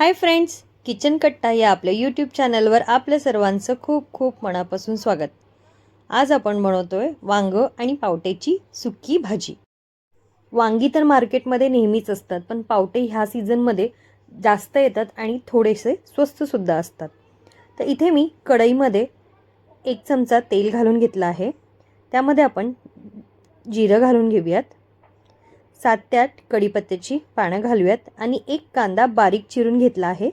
Hi friends kitchen कट्टा या आपल्या यूट्यूब चॅनलवर आपल्या सर्वांचं खूप खूप मनापासून स्वागत. आज आपण बनवतोय वांग आणि पावट्याची सुकी भाजी. वांगी तर मार्केटमध्ये नेहमीच असतात पण पावटे ह्या सीझनमध्ये जास्त येतात आणि थोडेसे स्वस्तसुद्धा असतात. तर इथे मी कढईमध्ये एक चमचा तेल घालून घेतला आहे. त्यामध्ये आपण जिरं घालून घेऊयात. सात ते आठ कढीपत्त्याची पानं घालूयात आणि एक कांदा बारीक चिरून घेतला आहे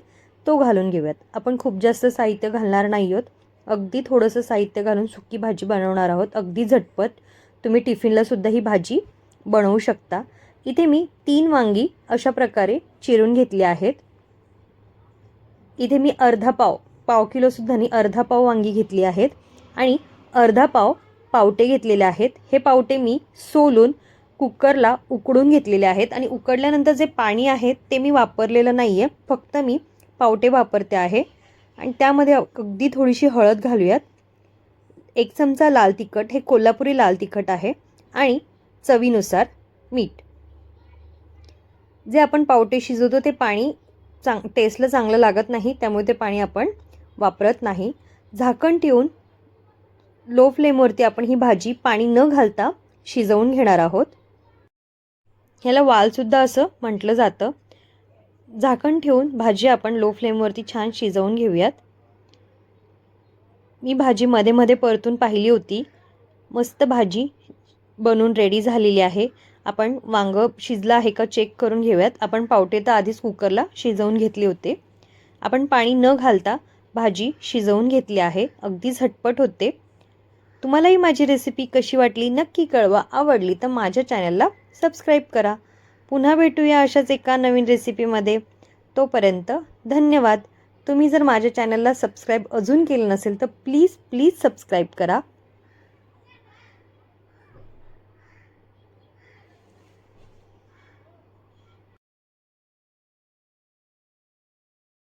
तो घालून घेऊयात. आपण खूप जास्त साहित्य घालणार नाही आहोत अगदी थोडंसं साहित्य घालून सुकी भाजी बनवणार आहोत. अगदी झटपट. तुम्ही टिफिनलासुद्धा ही भाजी बनवू शकता. इथे मी तीन वांगी अशा प्रकारे चिरून घेतली आहेत. इथे मी अर्धा पाव पाव किलोसुद्धा नाही अर्धा पाव वांगी घेतली आहेत. आणि अर्धा पाव पावटे घेतलेले आहेत. हे पावटे मी सोलून कुकरला उकडून घेतलेले आहेत आणि उकडल्यानंतर जे पाणी आहे ते मी वापरलेलं नाही आहे फक्त मी पावटे वापरते आहे. आणि त्यामध्ये अगदी थोडीशी हळद घालूयात. एक चमचा लाल तिखट हे कोल्हापुरी लाल तिखट आहे. आणि चवीनुसार मीठ. जे आपण पावटे शिजवतो ते पाणी चांग टेस्टला चांगलं लागत नाही त्यामुळे ते पाणी आपण वापरत नाही. झाकण ठेवून लो फ्लेमवरती आपण ही भाजी पाणी न घालता शिजवून घेणार आहोत. ह्याला वालसुद्धा असं म्हटलं जातं. झाकण ठेवून भाजी आपण लो फ्लेमवरती छान शिजवून घेऊयात. मी भाजी मध्ये मध्ये परतून पाहिली होती. मस्त भाजी बनून रेडी झालेली आहे. आपण वांगं शिजलं आहे का चेक करून घेऊयात. आपण पावटे तर आधीच कुकरला शिजवून घेतले होते. आपण पाणी न घालता भाजी शिजवून घेतली आहे. अगदी झटपट होते. तुम्हालाही माझी रेसिपी कशी वाटली नक्की कळवा. आवडली तर माझ्या चॅनलला सबस्क्राईब करा. पुन्हा भेटूया अशाच एका नवीन रेसिपीमध्ये तोपर्यंत धन्यवाद. तुम्ही जर माझ्या चॅनलला सबस्क्राईब अजून केलं नसेल तर प्लीज प्लीज सबस्क्राईब करा.